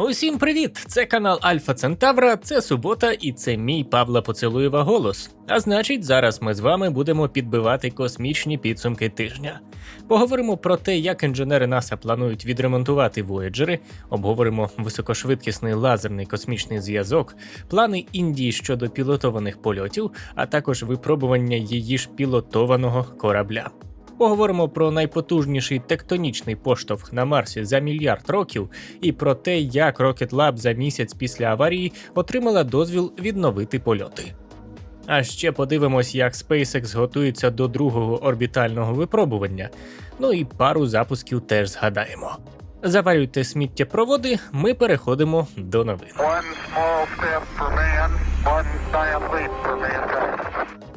Усім привіт! Це канал Альфа Центавра, це субота, і це мій Павла Поцілуєва голос. А значить, зараз ми з вами будемо підбивати космічні підсумки тижня. Поговоримо про те, як інженери НАСА планують відремонтувати Вояджери, обговоримо високошвидкісний лазерний космічний зв'язок, плани Індії щодо пілотованих польотів, а також випробування її ж пілотованого корабля. Поговоримо про найпотужніший тектонічний поштовх на Марсі за мільярд років і про те, як Rocket Lab за місяць після аварії отримала дозвіл відновити польоти. А ще подивимось, як SpaceX готується до другого орбітального випробування. Ну і пару запусків теж згадаємо. Заварюйте сміттєпроводи, ми переходимо до новин. One small step for man, one giant leap.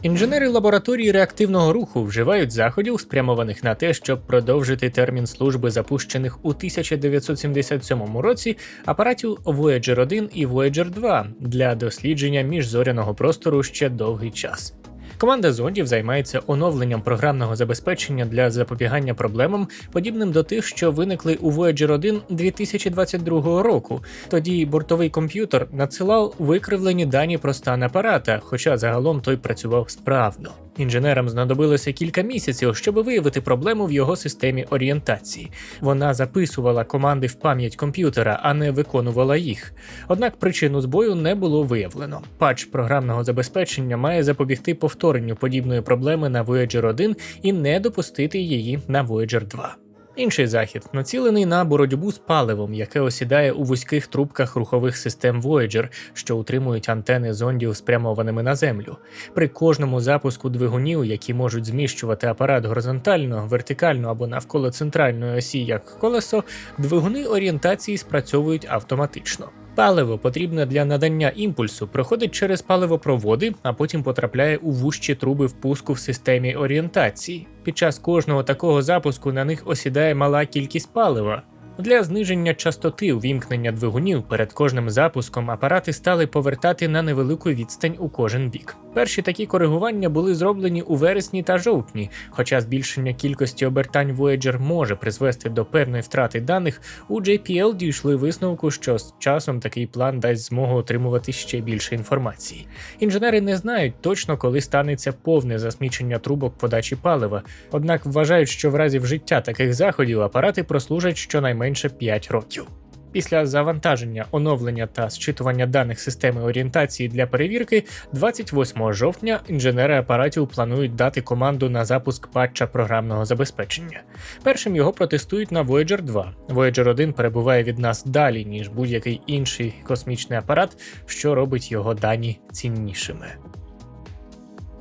Інженери лабораторії реактивного руху вживають заходів, спрямованих на те, щоб продовжити термін служби запущених у 1977 році апаратів Voyager 1 і Voyager 2 для дослідження міжзоряного простору ще довгий час. Команда зондів займається оновленням програмного забезпечення для запобігання проблемам, подібним до тих, що виникли у Voyager 1 2022 року. Тоді бортовий комп'ютер надсилав викривлені дані про стан апарата, хоча загалом той працював справно. Інженерам знадобилося кілька місяців, щоб виявити проблему в його системі орієнтації. Вона записувала команди в пам'ять комп'ютера, а не виконувала їх. Однак причину збою не було виявлено. Патч програмного забезпечення має запобігти повторенню подібної проблеми на Voyager 1 і не допустити її на Voyager 2. Інший захід націлений на боротьбу з паливом, яке осідає у вузьких трубках рухових систем Voyager, що утримують антени зондів спрямованими на землю. При кожному запуску двигунів, які можуть зміщувати апарат горизонтально, вертикально або навколо центральної осі як колесо, двигуни орієнтації спрацьовують автоматично. Паливо потрібне для надання імпульсу, проходить через паливопроводи, а потім потрапляє у вущі труби впуску в системі орієнтації. Під час кожного такого запуску на них осідає мала кількість палива. Для зниження частоти увімкнення двигунів перед кожним запуском апарати стали повертати на невелику відстань у кожен бік. Перші такі коригування були зроблені у вересні та жовтні, хоча збільшення кількості обертань Voyager може призвести до певної втрати даних, у JPL дійшли висновку, що з часом такий план дасть змогу отримувати ще більше інформації. Інженери не знають точно, коли станеться повне засмічення трубок подачі палива, однак вважають, що в разі вжиття таких заходів апарати прослужать щонайменше 5 років. Після завантаження, оновлення та зчитування даних системи орієнтації для перевірки, 28 жовтня інженери апаратів планують дати команду на запуск патча програмного забезпечення. Першим його протестують на Voyager 2. Voyager 1 перебуває від нас далі, ніж будь-який інший космічний апарат, що робить його дані ціннішими.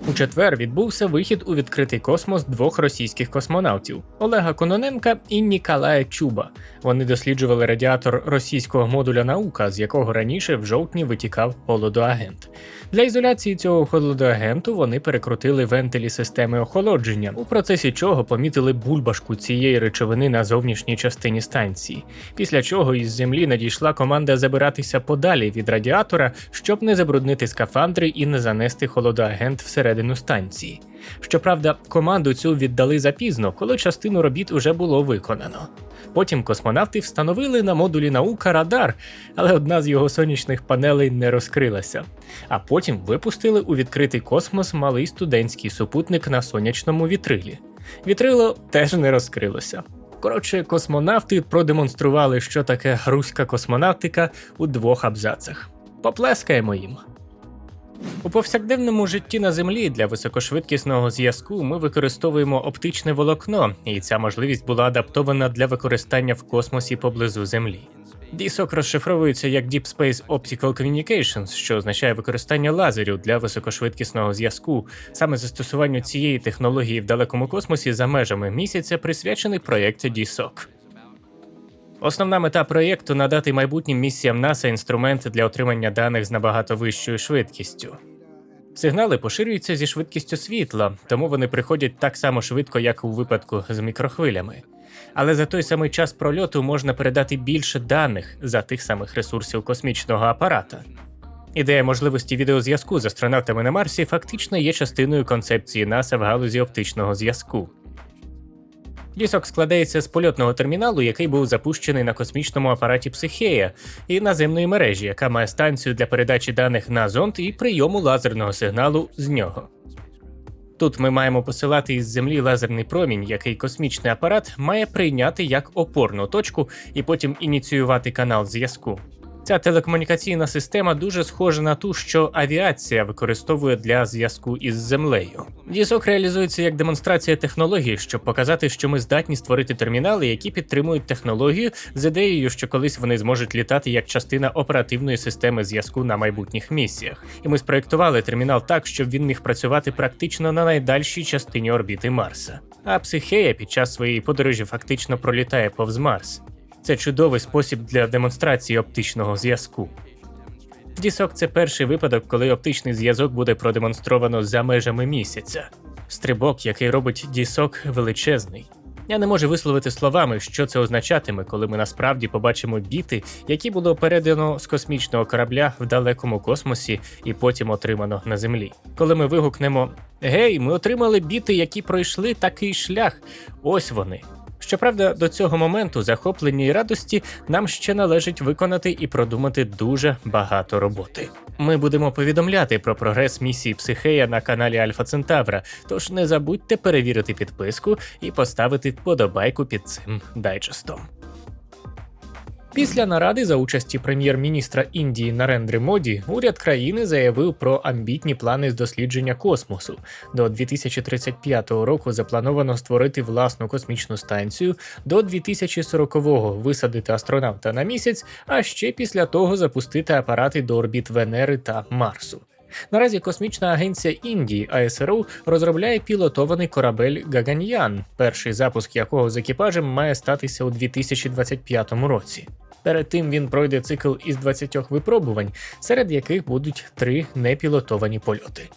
У четвер відбувся вихід у відкритий космос двох російських космонавтів Олега Кононенка і Ніколая Чуба. Вони досліджували радіатор російського модуля наука, з якого раніше в жовтні витікав холодоагент. Для ізоляції цього холодоагенту вони перекрутили вентилі системи охолодження, у процесі чого помітили бульбашку цієї речовини на зовнішній частині станції. Після чого із землі надійшла команда забиратися подалі від радіатора, щоб не забруднити скафандри і не занести холодоагент всередину станції. Щоправда, команду цю віддали запізно, коли частину робіт уже було виконано. Потім космонавти встановили на модулі наука радар, але одна з його сонячних панелей не розкрилася. А потім випустили у відкритий космос малий студентський супутник на сонячному вітрилі. Вітрило теж не розкрилося. Коротше, космонавти продемонстрували, що таке руська космонавтика у двох абзацах. Поплескаємо їм. У повсякденному житті на землі для високошвидкісного зв'язку ми використовуємо оптичне волокно, і ця можливість була адаптована для використання в космосі поблизу Землі. DSOC розшифровується як Deep Space Optical Communications, що означає використання лазерів для високошвидкісного зв'язку. Саме застосуванню цієї технології в далекому космосі за межами місяця присвячений проєкт DSOC. Основна мета проєкту надати майбутнім місіям НАСА інструмент для отримання даних з набагато вищою швидкістю. Сигнали поширюються зі швидкістю світла, тому вони приходять так само швидко, як у випадку з мікрохвилями. Але за той самий час прольоту можна передати більше даних за тих самих ресурсів космічного апарата. Ідея можливості відеозв'язку з астронавтами на Марсі фактично є частиною концепції НАСА в галузі оптичного зв'язку. Дісок складається з польотного терміналу, який був запущений на космічному апараті Психея, і наземної мережі, яка має станцію для передачі даних на зонд і прийому лазерного сигналу з нього. Тут ми маємо посилати із землі лазерний промінь, який космічний апарат має прийняти як опорну точку і потім ініціювати канал зв'язку. Ця телекомунікаційна система дуже схожа на ту, що авіація використовує для зв'язку із землею. Дісок реалізується як демонстрація технології, щоб показати, що ми здатні створити термінали, які підтримують технологію з ідеєю, що колись вони зможуть літати як частина оперативної системи зв'язку на майбутніх місіях. І ми спроектували термінал так, щоб він міг працювати практично на найдальшій частині орбіти Марса. А психея під час своєї подорожі фактично пролітає повз Марс. Це чудовий спосіб для демонстрації оптичного зв'язку. Дісок це перший випадок, коли оптичний зв'язок буде продемонстровано за межами місяця. Стрибок, який робить дісок, величезний. Я не можу висловити словами, що це означатиме, коли ми насправді побачимо біти, які було передано з космічного корабля в далекому космосі і потім отримано на землі. Коли ми вигукнемо Гей, ми отримали біти, які пройшли такий шлях. Ось вони. Щоправда, до цього моменту захоплення і радості нам ще належить виконати і продумати дуже багато роботи. Ми будемо повідомляти про прогрес місії Психея на каналі Альфа Центавра, тож не забудьте перевірити підписку і поставити вподобайку під цим дайджестом. Після наради за участі прем'єр-міністра Індії Нарендри Моді уряд країни заявив про амбітні плани з дослідження космосу. До 2035 року заплановано створити власну космічну станцію, до 2040-го висадити астронавта на місяць, а ще після того запустити апарати до орбіт Венери та Марсу. Наразі космічна агенція Індії АСРУ розробляє пілотований корабель Гаганьян, перший запуск якого з екіпажем має статися у 2025 році. Перед тим він пройде цикл із 20 випробувань, серед яких будуть три непілотовані польоти.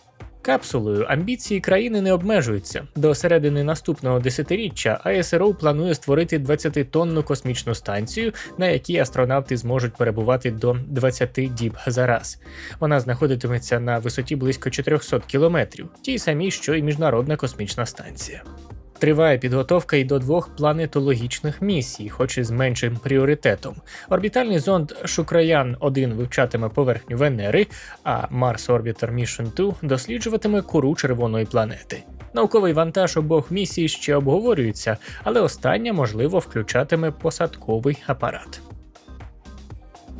Капсулою амбіції країни не обмежуються. До середини наступного десятиріччя АСРО планує створити 20-тонну космічну станцію, на якій астронавти зможуть перебувати до 20 діб за раз. Вона знаходитиметься на висоті близько 400 кілометрів, тій самій, що й міжнародна космічна станція. Триває підготовка і до двох планетологічних місій, хоч і з меншим пріоритетом. Орбітальний зонд Шукраян 1 вивчатиме поверхню Венери, а Mars Orbiter Mission 2 досліджуватиме кору червоної планети. Науковий вантаж обох місій ще обговорюється, але остання, можливо, включатиме посадковий апарат.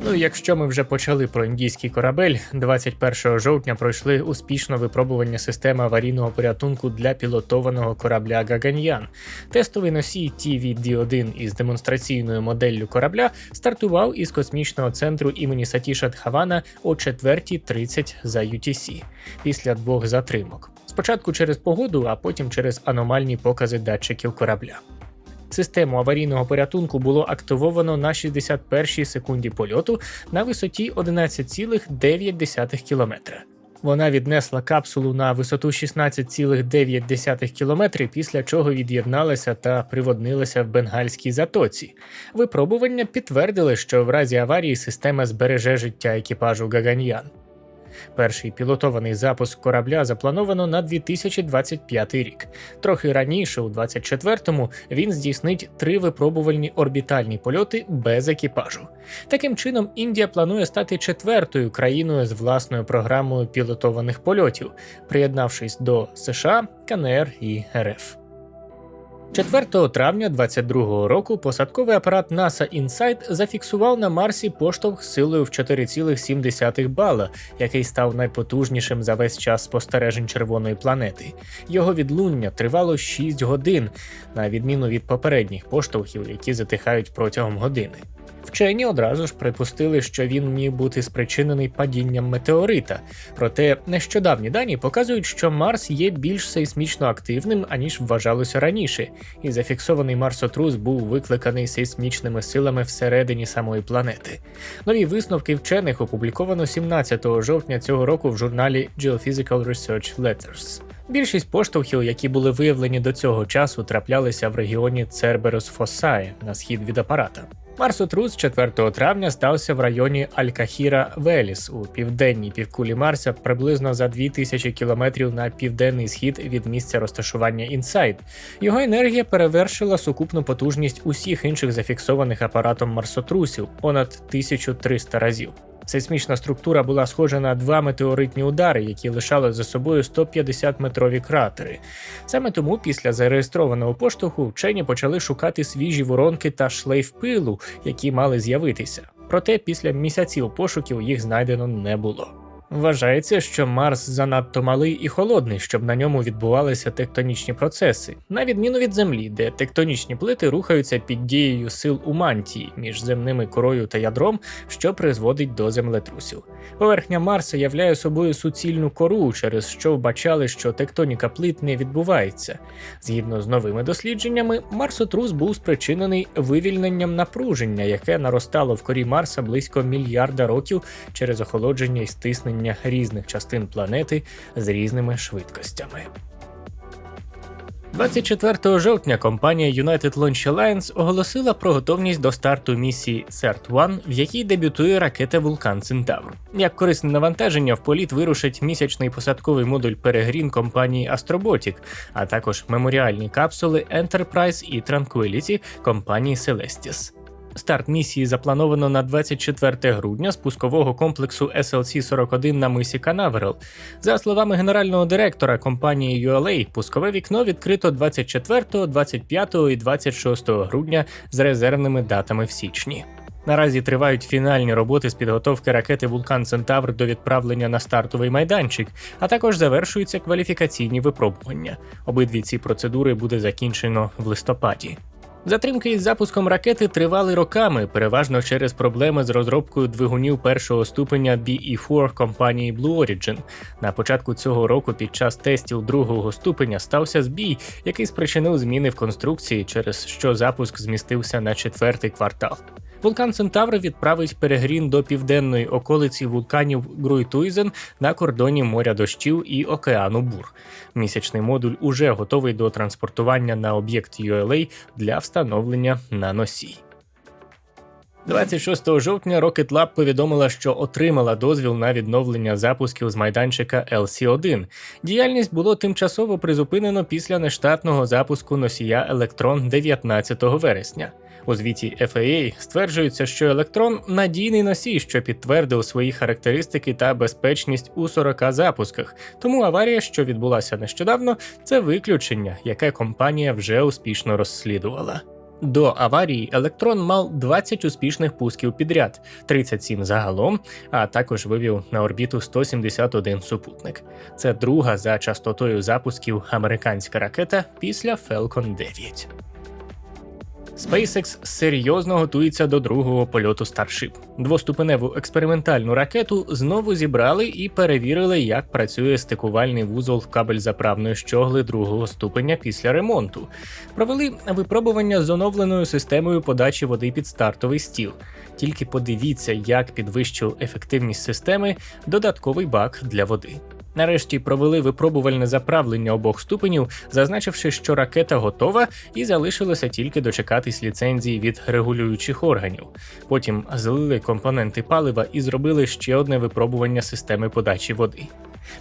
Ну, якщо ми вже почали про індійський корабель, 21 жовтня пройшли успішно випробування системи аварійного порятунку для пілотованого корабля Гаганьян. Тестовий носій TVD-1 із демонстраційною моделлю корабля стартував із космічного центру імені Сатіша Дхавана о 4.30 за UTC після двох затримок. Спочатку через погоду, а потім через аномальні покази датчиків корабля. Систему аварійного порятунку було активовано на 61-й секунді польоту на висоті 11,9 км. Вона віднесла капсулу на висоту 16,9 км, після чого від'єдналася та приводнилася в бенгальській затоці. Випробування підтвердили, що в разі аварії система збереже життя екіпажу Гаганьян. Перший пілотований запуск корабля заплановано на 2025 рік. Трохи раніше, у 24-му, він здійснить три випробувальні орбітальні польоти без екіпажу. Таким чином, Індія планує стати четвертою країною з власною програмою пілотованих польотів, приєднавшись до США, КНР і РФ. 4 травня 2022 року посадковий апарат NASA InSight зафіксував на Марсі поштовх силою в 4,7 бала, який став найпотужнішим за весь час спостережень червоної планети. Його відлуння тривало 6 годин, на відміну від попередніх поштовхів, які затихають протягом години. Вчені одразу ж припустили, що він міг бути спричинений падінням метеорита. Проте нещодавні дані показують, що Марс є більш сейсмічно активним, аніж вважалося раніше, і зафіксований марсотрус був викликаний сейсмічними силами всередині самої планети. Нові висновки вчених опубліковано 17 жовтня цього року в журналі Geophysical Research Letters. Більшість поштовхів, які були виявлені до цього часу, траплялися в регіоні Церберос Фосае на схід від апарата. Марсотрус 4 травня стався в районі Алькахіра Веліс у південній півкулі Марса, приблизно за 2000 кілометрів на південний схід від місця розташування Інсайд. Його енергія перевершила сукупну потужність усіх інших зафіксованих апаратом марсотрусів понад 1300 разів. Сейсмічна структура була схожа на два метеоритні удари, які лишали за собою 150-метрові кратери. Саме тому, після зареєстрованого поштовху, вчені почали шукати свіжі воронки та шлейф пилу, які мали з'явитися. Проте після місяців пошуків їх знайдено не було. Вважається, що Марс занадто малий і холодний, щоб на ньому відбувалися тектонічні процеси, на відміну від Землі, де тектонічні плити рухаються під дією сил у мантії між земними корою та ядром, що призводить до землетрусів. Поверхня Марса являє собою суцільну кору, через що вбачали, що тектоніка плит не відбувається. Згідно з новими дослідженнями, Марсотрус був спричинений вивільненням напруження, яке наростало в корі Марса близько мільярда років через охолодження і стиснення різних частин планети з різними швидкостями. 24 жовтня компанія United Launch Alliance оголосила про готовність до старту місії CERT-1, в якій дебютує ракета Вулкан Центавр. Як корисне навантаження в політ вирушить місячний посадковий модуль Peregrine компанії Astrobotic, а також меморіальні капсули Enterprise і Tranquility компанії Celestis. Старт місії заплановано на 24 грудня з пускового комплексу SLC-41 на мисі Канаверал. За словами генерального директора компанії ULA, пускове вікно відкрито 24, 25 і 26 грудня з резервними датами в січні. Наразі тривають фінальні роботи з підготовки ракети Вулкан Центавр до відправлення на стартовий майданчик, а також завершуються кваліфікаційні випробування. Обидві ці процедури буде закінчено в листопаді. Затримки із запуском ракети тривали роками, переважно через проблеми з розробкою двигунів першого ступеня BE-4 компанії Blue Origin. На початку цього року під час тестів другого ступеня стався збій, який спричинив зміни в конструкції, через що запуск змістився на четвертий квартал. Вулкан Центавр відправить перегрін до південної околиці вулканів Груйтуйзен на кордоні моря дощів і океану Бур. Місячний модуль уже готовий до транспортування на об'єкт ULA для встановлення на носій. 26 жовтня Rocket Lab повідомила, що отримала дозвіл на відновлення запусків з майданчика LC-1. Діяльність було тимчасово призупинено після нештатного запуску носія Electron 19 вересня. У звіті FAA стверджується, що електрон надійний носій, що підтвердив свої характеристики та безпечність у 40 запусках. Тому аварія, що відбулася нещодавно, це виключення, яке компанія вже успішно розслідувала. До аварії електрон мав 20 успішних пусків підряд, 37 загалом, а також вивів на орбіту 171 супутник. Це друга за частотою запусків американська ракета після Falcon 9. SpaceX серйозно готується до другого польоту Starship. Двоступеневу експериментальну ракету знову зібрали і перевірили, як працює стикувальний вузол кабель-заправної щогли другого ступеня після ремонту. Провели випробування з оновленою системою подачі води під стартовий стіл. Тільки подивіться, як підвищив ефективність системи додатковий бак для води. Нарешті провели випробувальне заправлення обох ступенів, зазначивши, що ракета готова, і залишилося тільки дочекатись ліцензії від регулюючих органів. Потім злили компоненти палива і зробили ще одне випробування системи подачі води.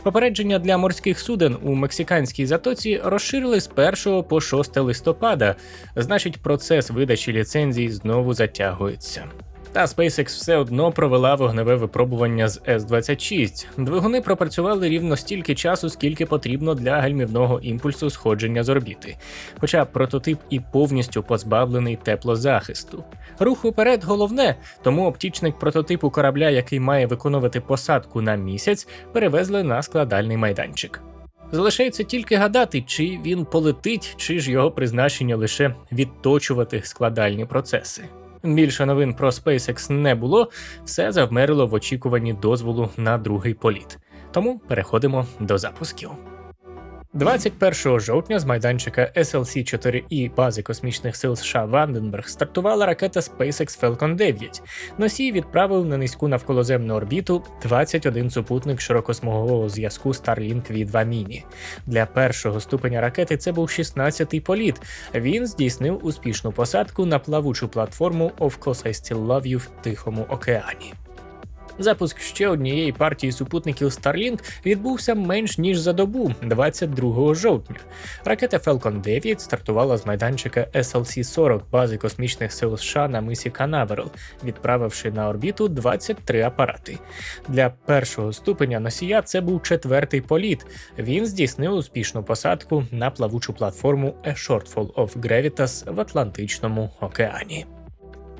Попередження для морських суден у мексиканській затоці розширили з 1 по 6 листопада, значить, процес видачі ліцензій знову затягується. Та SpaceX все одно провела вогневе випробування з S-26. Двигуни пропрацювали рівно стільки часу, скільки потрібно для гальмівного імпульсу сходження з орбіти. Хоча прототип і повністю позбавлений теплозахисту. Рух уперед головне, тому оптічник прототипу корабля, який має виконувати посадку на місяць, перевезли на складальний майданчик. Залишається тільки гадати, чи він полетить, чи ж його призначення лише відточувати складальні процеси. Більше новин про SpaceX не було, все завмерло в очікуванні дозволу на другий політ. Тому переходимо до запусків. 21 жовтня з майданчика SLC-4E бази космічних сил США Ванденберг стартувала ракета SpaceX Falcon 9. Носій відправив на низьку навколоземну орбіту 21 супутник широкосмугового зв'язку Starlink V2 Mini. Для першого ступеня ракети це був 16-й політ. Він здійснив успішну посадку на плавучу платформу Of Course I Still Love You в Тихому океані. Запуск ще однієї партії супутників Starlink відбувся менш ніж за добу, 22 жовтня. Ракета Falcon 9 стартувала з майданчика SLC-40 бази космічних сил США на мисі Канаверал, відправивши на орбіту 23 апарати. Для першого ступеня носія це був четвертий політ. Він здійснив успішну посадку на плавучу платформу A Shortfall of Gravitas в Атлантичному океані.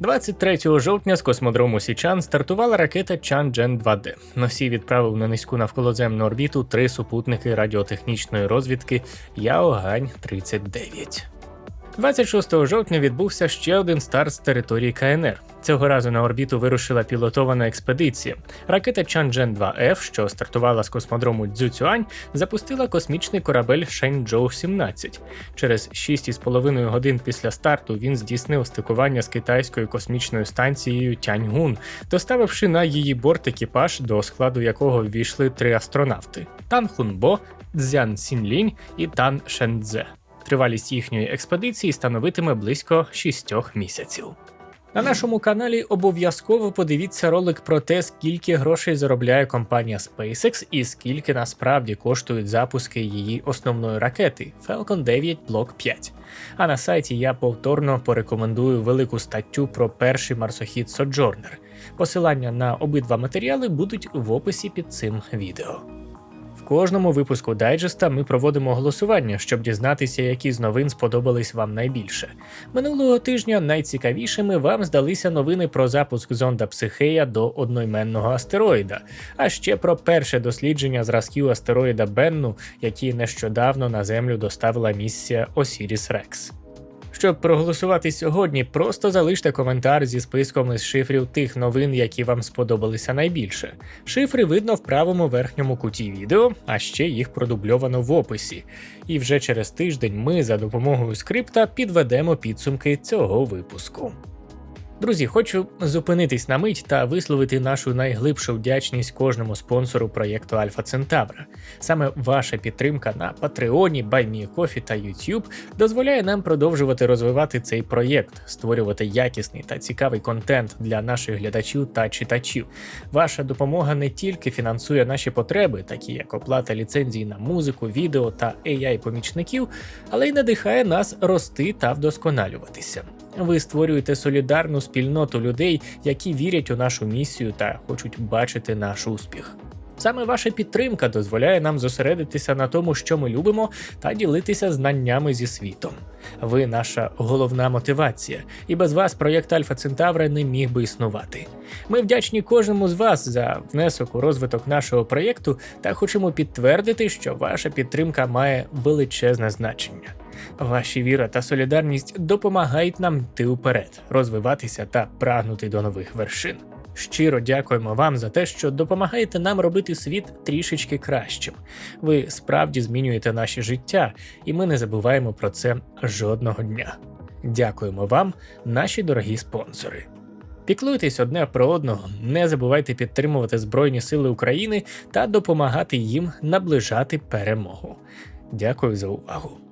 23 жовтня з космодрому Січан стартувала ракета Чанджен 2D. Носій відправив на низьку навколоземну орбіту три супутники радіотехнічної розвідки Яогань 39. 26 жовтня відбувся ще один старт з території КНР. Цього разу на орбіту вирушила пілотована експедиція. Ракета Чанджен 2F, що стартувала з космодрому Цзюцюань, запустила космічний корабель Шенчжоу 17. Через 6,5 годин після старту він здійснив стикування з китайською космічною станцією Тяньгун, доставивши на її борт екіпаж, до складу якого ввійшли три астронавти: Тан Хунбо, Цзян Сінлінь і Тан Шендзе. Тривалість їхньої експедиції становитиме близько 6 місяців. На нашому каналі обов'язково подивіться ролик про те, скільки грошей заробляє компанія SpaceX і скільки насправді коштують запуски її основної ракети Falcon 9 Block 5. А на сайті я повторно порекомендую велику статтю про перший марсохід Sojourner. Посилання на обидва матеріали будуть в описі під цим відео. Кожному випуску дайджеста ми проводимо голосування, щоб дізнатися, які з новин сподобались вам найбільше. Минулого тижня найцікавішими вам здалися новини про запуск зонда Психея до одноіменного астероїда, а ще про перше дослідження зразків астероїда Бенну, які нещодавно на Землю доставила місія Осіріс Рекс. Щоб проголосувати сьогодні, просто залиште коментар зі списком із шифрів тих новин, які вам сподобалися найбільше. Шифри видно в правому верхньому куті відео, а ще їх продубльовано в описі. І вже через тиждень ми за допомогою скрипта підведемо підсумки цього випуску. Друзі, хочу зупинитись на мить та висловити нашу найглибшу вдячність кожному спонсору проєкту Альфа Центавра. Саме ваша підтримка на Патреоні, BuyMeCoffee та YouTube дозволяє нам продовжувати розвивати цей проєкт, створювати якісний та цікавий контент для наших глядачів та читачів. Ваша допомога не тільки фінансує наші потреби, такі як оплата ліцензій на музику, відео та AI-помічників, але й надихає нас рости та вдосконалюватися. Ви створюєте солідарну спільноту людей, які вірять у нашу місію та хочуть бачити наш успіх. Саме ваша підтримка дозволяє нам зосередитися на тому, що ми любимо, та ділитися знаннями зі світом. Ви наша головна мотивація, і без вас проєкт Альфа Центавра не міг би існувати. Ми вдячні кожному з вас за внесок у розвиток нашого проєкту та хочемо підтвердити, що ваша підтримка має величезне значення. Ваші віра та солідарність допомагають нам йти уперед, розвиватися та прагнути до нових вершин. Щиро дякуємо вам за те, що допомагаєте нам робити світ трішечки кращим. Ви справді змінюєте наше життя, і ми не забуваємо про це жодного дня. Дякуємо вам, наші дорогі спонсори. Піклуйтесь одне про одного, не забувайте підтримувати Збройні Сили України та допомагати їм наближати перемогу. Дякую за увагу.